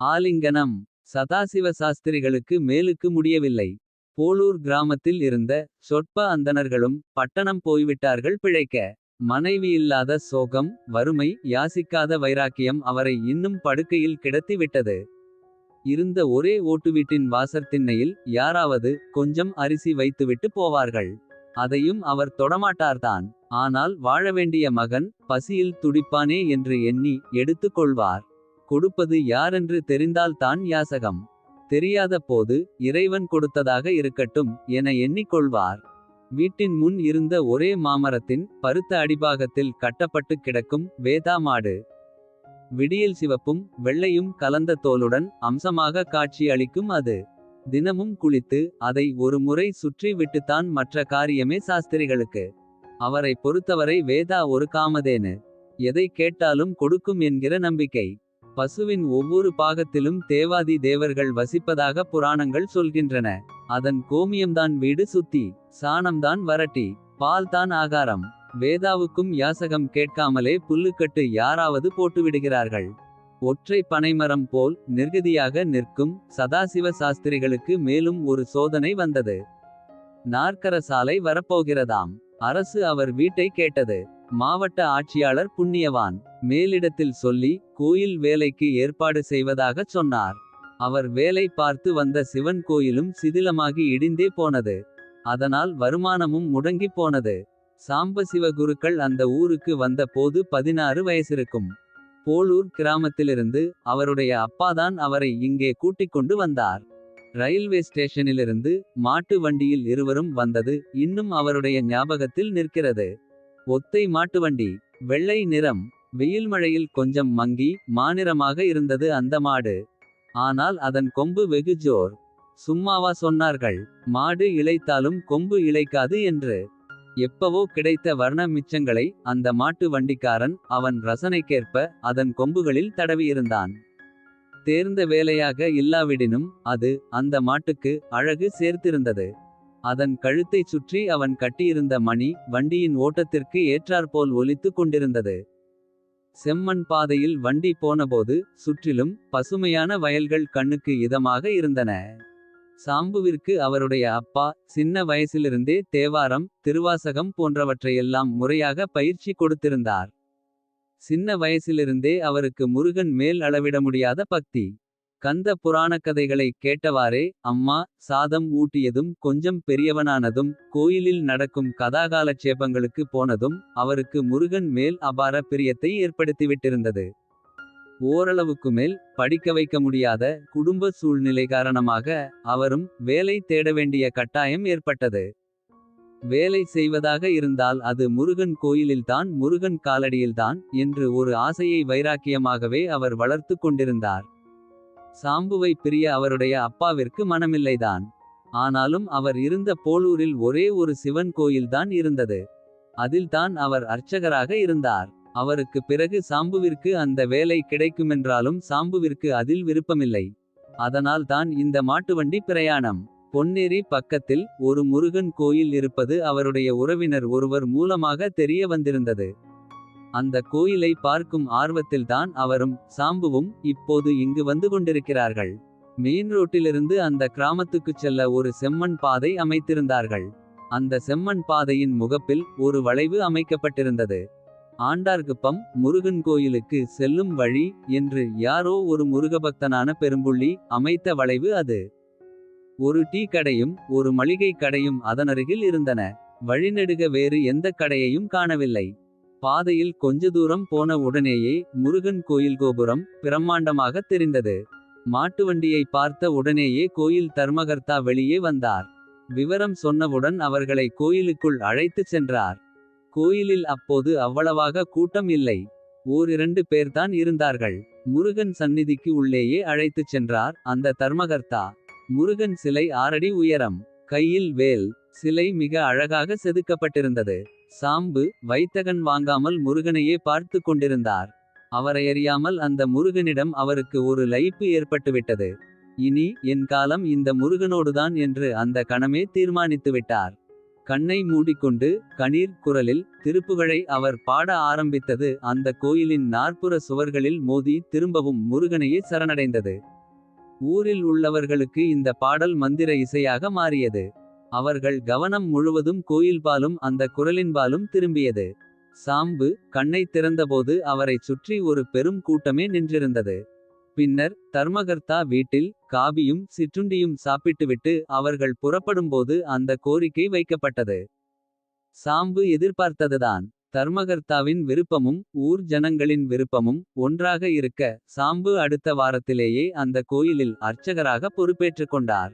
ஆலிங்கனம் சதாசிவ சாஸ்திரிகளுக்கு மேலுக்கு முடியவில்லை. போளூர் கிராமத்தில் இருந்த சொற்ப அந்தணர்களும் பட்டணம் போய்விட்டார்கள் பிழைக்க. மனைவியில்லாத சோகம் வறுமை யாசிக்காத வைராக்கியம் அவரை இன்னும் படுக்கையில் கிடத்தி விட்டது. இருந்த ஒரே ஓட்டுவீட்டின் வாசற்திண்ணையில் யாராவது கொஞ்சம் அரிசி வைத்துவிட்டு போவார்கள். அதையும் அவர் தொடமாட்டார்தான். ஆனால் வாழவேண்டிய மகன் பசியில் துடிப்பானே என்று எண்ணி எடுத்துக் கொள்வார். கொடுப்பது யாரென்று தெரிந்தால்தான் யாசகம். தெரியாத போது இறைவன் கொடுத்ததாக இருக்கட்டும் என எண்ணிக் கொள்வார். வீட்டின் முன் இருந்த ஒரே மாமரத்தின் பருத்த அடிபாகத்தில் கட்டப்பட்டு கிடக்கும் வேதா மாடு. விடியல் சிவப்பும் வெள்ளையும் கலந்த தோலுடன் அம்சமாக காட்சி அளிக்கும் அது. தினமும் குளித்து அதை ஒரு முறை சுற்றி விட்டுத்தான் மற்ற காரியமே சாஸ்திரிகளுக்கு. அவரை பொறுத்தவரை வேதா ஒரு காமதேனு. எதை கேட்டாலும் கொடுக்கும் என்கிற நம்பிக்கை. பசுவின் ஒவ்வொரு பாகத்திலும் தேவாதி தேவர்கள் வசிப்பதாக புராணங்கள் சொல்கின்றன. அதன் கோமியம்தான் வீடு சுத்தி சாணம்தான் வரட்டி. பால்தான் ஆகாரம் வேதாவுக்கும் யாசகம் கேட்காமலே புல்லுக்கட்டு யாராவது போட்டுவிடுகிறார்கள். ஒற்றை பனைமரம் போல் நிர்கதியாக நிற்கும் சதாசிவ சாஸ்திரிகளுக்கு மேலும் ஒரு சோதனை வந்தது. நாற்கர சாலை வரப்போகிறதாம். அரசு அவர் வீட்டை கேட்டது. மாவட்ட ஆட்சியாளர் புண்ணியவான். மேலிடத்தில் சொல்லி கோயில் வேலைக்கு ஏற்பாடு செய்வதாகச் சொன்னார். அவர் வேலை பார்த்து வந்த சிவன் கோயிலும் சிதிலமாகி இடிந்தே போனது. அதனால் வருமானமும் முடங்கிப் போனது. சாம்பசிவ குருக்கள் அந்த ஊருக்கு வந்த போது பதினாறு வயசிருக்கும். போளூர் கிராமத்திலிருந்து அவருடைய அப்பாதான் அவரை இங்கே கூட்டிக் கொண்டு வந்தார். ரயில்வே ஸ்டேஷனிலிருந்து மாட்டு வண்டியில் இருவரும் வந்தது இன்னும் அவருடைய ஞாபகத்தில் நிற்கிறது. ஒத்தை மாட்டுவண்டி வெள்ளை நிறம் வெயில் மழையில் கொஞ்சம் மங்கி மாநிறமாக இருந்தது அந்த மாடு. ஆனால் அதன் கொம்பு வெகு ஜோர். சும்மாவா சொன்னார்கள் மாடு இளைத்தாலும் கொம்பு இளைக்காது என்று. எப்பவோ கிடைத்த வர்ண மிச்சங்களை அந்த மாட்டு வண்டிக்காரன் அவன் ரசனைக்கேற்ப அதன் கொம்புகளில் தடவியிருந்தான். தேர்ந்த வேலையாக இல்லாவிடினும் அது அந்த மாட்டுக்கு அழகு சேர்த்திருந்தது. அதன் கழுத்தைச் சுற்றி அவன் கட்டியிருந்த மணி வண்டியின் ஓட்டத்திற்கு ஏற்றாற்போல் ஒலித்துக் கொண்டிருந்தது. செம்மண் பாதையில் வண்டி போனபோது சுற்றிலும் பசுமையான வயல்கள் கண்ணுக்கு இதமாக இருந்தன. சாம்புவிற்கு அவருடைய அப்பா சின்ன வயசிலிருந்தே தேவாரம் திருவாசகம் போன்றவற்றையெல்லாம் முறையாக பயிற்சி கொடுத்திருந்தார். சின்ன வயசிலிருந்தே அவருக்கு முருகன் மேல் அளவிட முடியாத பக்தி. கந்த புராணக்கதைகளை கேட்டவாறே அம்மா சாதம் ஊட்டியதும் கொஞ்சம் பெரியவனானதும். கோயிலில் நடக்கும் கதாகாலட்சேபங்களுக்கு போனதும் அவருக்கு முருகன் மேல் அபார பிரியத்தை ஏற்படுத்திவிட்டிருந்தது. ஓரளவுக்கு மேல் படிக்க வைக்க முடியாத குடும்ப சூழ்நிலை காரணமாக. அவரும் வேலை தேட வேண்டிய கட்டாயம் ஏற்பட்டது. வேலை செய்வதாக இருந்தால் அது முருகன் கோயிலில்தான் முருகன் காலடியில்தான். என்று ஒரு ஆசையை வைராக்கியமாகவே அவர் வளர்த்துக் கொண்டிருந்தார். சாம்புவை பிரிய அவருடைய அப்பாவிற்கு மனமில்லைதான். ஆனாலும் அவர் இருந்த போளூரில் ஒரே ஒரு சிவன் கோயில்தான் இருந்தது. அதில்தான் அவர் அர்ச்சகராக இருந்தார். அவருக்கு பிறகு சாம்புவிற்கு அந்த வேலை கிடைக்குமென்றாலும் சாம்புவிற்கு அதில் விருப்பமில்லை. அதனால் தான் இந்த மாட்டுவண்டி பிரயாணம். பொன்னேரி பக்கத்தில் ஒரு முருகன் கோயில் இருப்பது அவருடைய உறவினர் ஒருவர் மூலமாக தெரிய வந்திருந்தது. அந்த கோயிலை பார்க்கும் ஆர்வத்தில்தான் அவரும் சாம்புவும் இப்போது இங்கு வந்து கொண்டிருக்கிறார்கள். மெயின் ரோட்டிலிருந்து அந்த கிராமத்துக்குச் செல்ல ஒரு செம்மண் பாதை அமைத்திருந்தார்கள். அந்த செம்மண் பாதையின் முகப்பில் ஒரு வளைவு அமைக்கப்பட்டிருந்தது. ஆண்டார்குப்பம் முருகன் கோயிலுக்கு செல்லும் வழி என்று யாரோ ஒரு முருகபக்தனான பெரும்புள்ளி அமைத்த வளைவு அது. ஒரு டீ கடையும் ஒரு மளிகை கடையும் அதனருகில் இருந்தன. வழிநெடுக வேறு எந்த கடையையும் காணவில்லை. பாதையில் கொஞ்ச தூரம் போன உடனேயே முருகன் கோயில் கோபுரம் பிரம்மாண்டமாக தெரிந்தது. மாட்டுவண்டியை பார்த்த உடனேயே கோயில் தர்மகர்த்தா வெளியே வந்தார். விவரம் சொன்னவுடன் அவர்களை கோயிலுக்குள் அழைத்துச் சென்றார். கோயிலில் அப்போது அவ்வளவாக கூட்டம் இல்லை. ஓரிரண்டு பேர்தான் இருந்தார்கள். முருகன் சந்நிதிக்கு உள்ளேயே அழைத்துச் சென்றார் அந்த தர்மகர்த்தா. முருகன் சிலை ஆறடி உயரம். கையில் வேல் சிலை மிக அழகாக செதுக்கப்பட்டிருந்தது. சாம்பு வைத்தகன் வாங்காமல் முருகனையே பார்த்து கொண்டிருந்தார். அவரையறியாமல் அந்த முருகனிடம் அவருக்கு ஒரு லயிப்பு ஏற்பட்டுவிட்டது. இனி என் காலம் இந்த முருகனோடுதான் என்று அந்த கணமே தீர்மானித்துவிட்டார். கண்ணை மூடிக்கொண்டு கணீர் குரலில் திருப்புகழை அவர் பாட ஆரம்பித்தது அந்த கோயிலின் நாற்புற சுவர்களில் மோதி திரும்பவும் முருகனையே சரணடைந்தது. ஊரில் உள்ளவர்களுக்கு இந்த பாடல் மந்திர இசையாக மாறியது. அவர்கள் கவனம் முழுவதும் கோயில்பாலும் அந்த குரலின்பாலும் திரும்பியது. சாம்பு கண்ணைத் திறந்தபோது அவரைச் சுற்றி ஒரு பெரும் கூட்டமே நின்றிருந்தது. பின்னர் தர்மகர்த்தா வீட்டில் காபியும் சிற்றுண்டியும் சாப்பிட்டுவிட்டு அவர்கள் புறப்படும்போது அந்த கோரிக்கை வைக்கப்பட்டது. சாம்பு எதிர்பார்த்ததுதான். தர்மகர்த்தாவின் விருப்பமும் ஊர் ஜனங்களின் விருப்பமும் ஒன்றாக இருக்க. சாம்பு அடுத்த வாரத்திலேயே அந்த கோயிலில் அர்ச்சகராக பொறுப்பேற்றுக் கொண்டார்.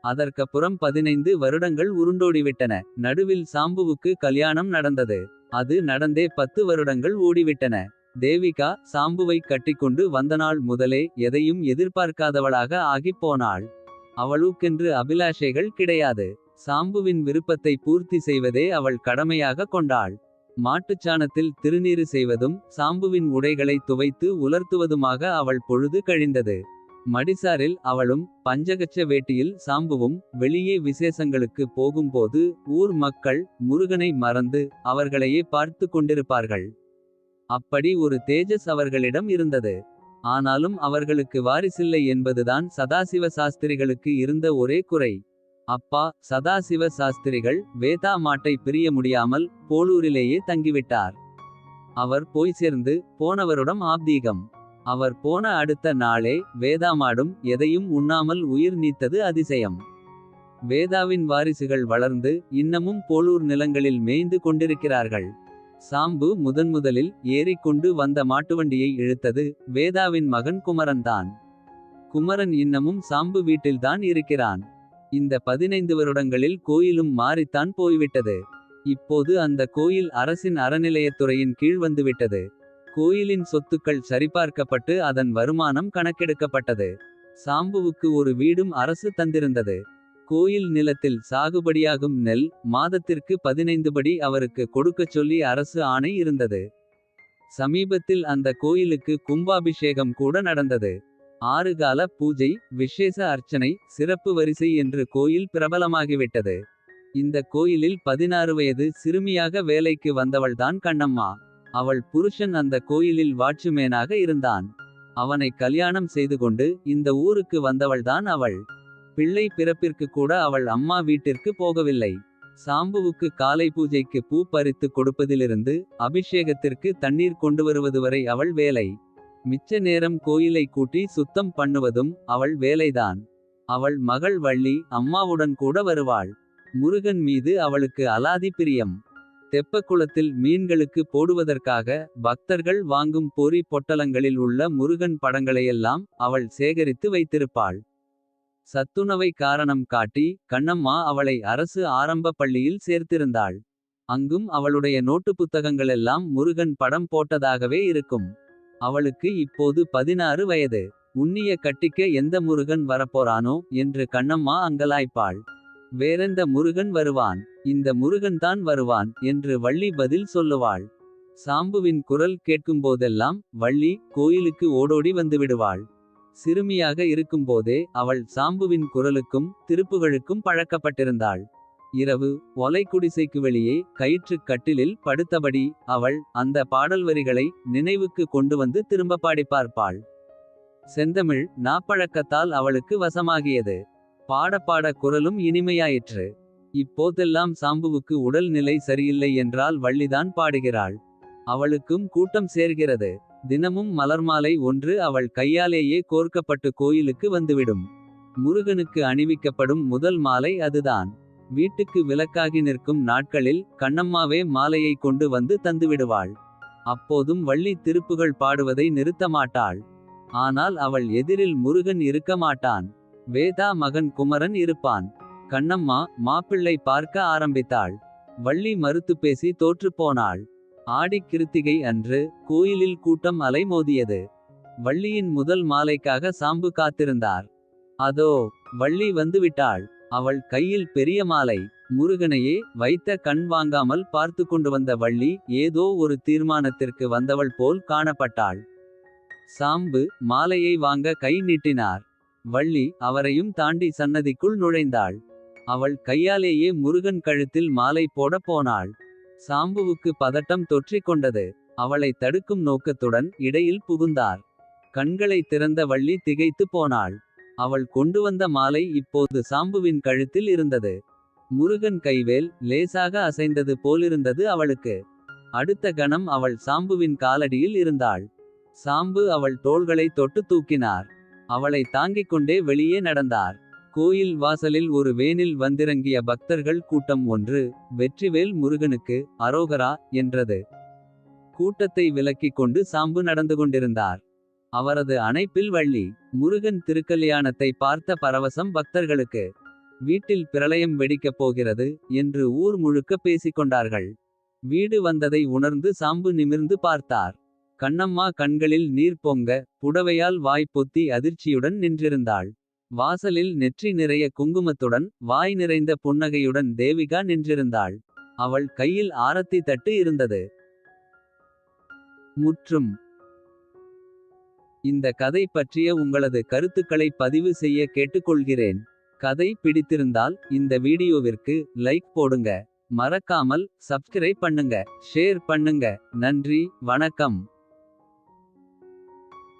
அதற்கப்புறம் பதினைந்து வருடங்கள் உருண்டோடிவிட்டன. நடுவில் சாம்புவுக்கு கல்யாணம் நடந்தது. அது நடந்தே பத்து வருடங்கள் ஓடிவிட்டன. தேவிகா சாம்புவைக் கட்டிக்கொண்டு வந்தநாள் முதலே எதையும் எதிர்பார்க்காதவளாக ஆகிப் போனாள். அவளுக்கென்று அபிலாஷைகள் கிடையாது. சாம்புவின் விருப்பத்தை பூர்த்தி செய்வதே அவள் கடமையாக கொண்டாள். மாட்டுச்சாணத்தில் திருநீறு செய்வதும் சாம்புவின் உடைகளை துவைத்து உலர்த்துவதுமாக அவள் பொழுது கழிந்தது. மடிசாரில் அவளும் பஞ்சகச்ச வேட்டியில் சாம்புவும் வெளியே விசேஷங்களுக்கு போகும்போது. ஊர் மக்கள் முருகனை மறந்து அவர்களையே பார்த்து கொண்டிருப்பார்கள். அப்படி ஒரு தேஜஸ் அவர்களிடம் இருந்தது. ஆனாலும் அவர்களுக்கு வாரிசில்லை என்பதுதான் சதாசிவ சாஸ்திரிகளுக்கு இருந்த ஒரே குறை. அப்பா சதாசிவ சாஸ்திரிகள் வேதா மாட்டை பிரிய முடியாமல் போலூரிலேயே தங்கிவிட்டார். அவர் போய் சேர்ந்து போனவருடம் ஆப்தீகம். அவர் போன அடுத்த நாளே வேதாமாடும் எதையும் உண்ணாமல் உயிர் நீத்தது அதிசயம். வேதாவின் வாரிசுகள் வளர்ந்து இன்னமும் போலூர் நிலங்களில் மேய்ந்து கொண்டிருக்கிறார்கள். சாம்பு முதன்முதலில் ஏறிக்கொண்டு வந்த மாட்டுவண்டியை இழுத்தது வேதாவின் மகன் குமரன்தான். குமரன் இன்னமும் சாம்பு வீட்டில்தான் இருக்கிறான். இந்த பதினைந்து வருடங்களில் கோயிலும் மாறித்தான் போய்விட்டது. இப்போது அந்த கோயில் அரசின் அறநிலையத்துறையின் கீழ் வந்துவிட்டது. கோயிலின் சொத்துக்கள் சரிபார்க்கப்பட்டு அதன் வருமானம் கணக்கெடுக்கப்பட்டது. சாம்புவுக்கு ஒரு வீடும் அரசு தந்திருந்தது. கோயில் நிலத்தில் சாகுபடியாகும் நெல் மாதத்திற்கு பதினைந்து படி அவருக்கு கொடுக்கச் சொல்லி அரசு ஆணை இருந்தது. சமீபத்தில் அந்த கோயிலுக்கு கும்பாபிஷேகம் கூட நடந்தது. ஆறுகால பூஜை விசேஷ அர்ச்சனை சிறப்பு வரிசை என்று கோயில் பிரபலமாகிவிட்டது. இந்த கோயிலில் பதினாறு வயது சிறுமியாக வேலைக்கு வந்தவள்தான் கண்ணம்மா. அவள் புருஷன் அந்த கோயிலில் வாட்சுமேனாக இருந்தான். அவனை கல்யாணம் செய்துகொண்டு இந்த ஊருக்கு வந்தவள்தான் அவள். பிள்ளை பிறப்பிற்கு கூட அவள் அம்மா வீட்டிற்கு போகவில்லை. சாம்புவுக்கு காலை பூஜைக்கு பூ பறித்து கொடுப்பதிலிருந்து. அபிஷேகத்திற்கு தண்ணீர் கொண்டு வருவது வரை அவள் வேலை. மிச்ச நேரம் கோயிலை கூட்டி சுத்தம் பண்ணுவதும் அவள் வேலைதான். அவள் மகள் வள்ளி அம்மாவுடன் கூட வருவாள். முருகன் மீது அவளுக்கு அலாதி பிரியம். தெப்பக்குளத்தில் மீன்களுக்கு போடுவதற்காக பக்தர்கள் வாங்கும் பொறி பொட்டலங்களில் உள்ள முருகன் படங்களையெல்லாம் அவள் சேகரித்து வைத்திருப்பாள். சத்துணவை காரணம் காட்டி கண்ணம்மா அவளை அரசு ஆரம்ப பள்ளியில் சேர்த்திருந்தாள். அங்கும் அவளுடைய நோட்டு புத்தகங்களெல்லாம் முருகன் படம் போட்டதாகவே இருக்கும். அவளுக்கு இப்போது பதினாறு வயது. உன்னிய கட்டிக்க எந்த முருகன் வரப்போறானோ என்று கண்ணம்மா அங்கலாய்ப்பாள். வேறெந்த முருகன் வருவான் இந்த முருகன் தான் வருவான் என்று வள்ளி பதில் சொல்லுவாள். சாம்புவின் குரல் கேட்கும்போதெல்லாம் வள்ளி கோயிலுக்கு ஓடோடி வந்துவிடுவாள். சிறுமியாக இருக்கும்போதே அவள் சாம்புவின் குரலுக்கும் திருப்புகளுக்கும் பழக்கப்பட்டிருந்தாள். இரவு ஒலை குடிசைக்கு வெளியே கயிற்றுக் கட்டிலில் படுத்தபடி அவள் அந்த பாடல் வரிகளை நினைவுக்கு கொண்டு வந்து திரும்ப பாடிப் பார்ப்பாள். செந்தமிழ் நாப்பழக்கத்தால் அவளுக்கு வசமாகியது. பாடப்பாட குரலும் இனிமையாயிற்று. இப்போதெல்லாம் சாம்புவுக்கு உடல் நிலை சரியில்லை என்றால் வள்ளிதான் பாடுகிறாள். அவளுக்கும் கூட்டம் சேர்கிறது. தினமும் மலர்மாலை ஒன்று அவள் கையாலேயே கோர்க்கப்பட்டு கோயிலுக்கு வந்துவிடும். முருகனுக்கு அணிவிக்கப்படும் முதல் மாலை அதுதான். வீட்டுக்கு விலக்காகி நிற்கும் நாட்களில் கண்ணம்மாவே மாலையை கொண்டு வந்து தந்துவிடுவாள். அப்போதும் வள்ளி திருப்புகள் பாடுவதை நிறுத்த மாட்டாள். ஆனால் அவள் எதிரில் முருகன் இருக்க மாட்டான். வேதா மகன் குமரன் இருப்பான். கண்ணம்மா மாப்பிள்ளை பார்க்க ஆரம்பித்தாள். வள்ளி மறுத்துப் பேசி தோற்றுப் போனாள். ஆடிக் கிருத்திகை அன்று கோயிலில் கூட்டம் அலைமோதியது. வள்ளியின் முதல் மாலைக்காக சாம்பு காத்திருந்தார். அதோ வள்ளி வந்துவிட்டாள். அவள் கையில் பெரிய மாலை. முருகனையே வைத்த கண் வாங்காமல் பார்த்து கொண்டு வந்த வள்ளி. ஏதோ ஒரு தீர்மானத்திற்கு வந்தவள் போல் காணப்பட்டாள். சாம்பு மாலையை வாங்க கை நீட்டினார். வள்ளி அவரையும் தாண்டி சன்னதிக்குள் நுழைந்தாள். அவள் கையாலேயே முருகன் கழுத்தில் மாலை போட போனாள். சாம்புவுக்கு பதட்டம் தொற்றிக் கொண்டது. அவளை தடுக்கும் நோக்கத்துடன் இடையில் புகுந்தார். கண்களை திறந்த வள்ளி திகைத்து போனாள். அவள் கொண்டு வந்த மாலை இப்போது சாம்புவின் கழுத்தில் இருந்தது. முருகன் கைவேல் லேசாக அசைந்தது போலிருந்தது அவளுக்கு. அடுத்த கணம் அவள் சாம்புவின் காலடியில் இருந்தாள். சாம்பு அவள் தோள்களை தொட்டு தூக்கினார். அவளை தாங்கிக் கொண்டே வெளியே நடந்தார். கோயில் வாசலில் ஒரு வேனில் வந்திறங்கிய பக்தர்கள் கூட்டம் ஒன்று. வெற்றிவேல் முருகனுக்கு அரோகரா என்றது. கூட்டத்தை விலக்கிக் கொண்டு சாம்பு நடந்து கொண்டிருந்தார். அவரது அணைப்பில் வள்ளி முருகன் திருக்கல்யாணத்தை பார்த்த பரவசம் பக்தர்களுக்கு. வீட்டில் பிரளயம் வெடிக்கப் போகிறது என்று ஊர் முழுக்க பேசிக்கொண்டார்கள். வீடு வந்ததை உணர்ந்து சாம்பு நிமிர்ந்து பார்த்தார். கண்ணம்மா கண்களில் நீர் பொங்க புடவையால் வாய் பொத்தி அதிர்ச்சியுடன் நின்றிருந்தாள். வாசலில் நெற்றி நிறைய குங்குமத்துடன் வாய் நிறைந்த புன்னகையுடன் தேவிகா நின்றிருந்தாள். அவள் கையில் ஆரத்தி தட்டு இருந்தது. முற்றும் இந்த கதை பற்றிய உங்களது கருத்துக்களை பதிவு செய்ய கேட்டுக்கொள்கிறேன். கதை பிடித்திருந்தால் இந்த வீடியோவிற்கு லைக் போடுங்க. மறக்காமல் சப்ஸ்கிரைப் பண்ணுங்க ஷேர் பண்ணுங்க நன்றி வணக்கம்.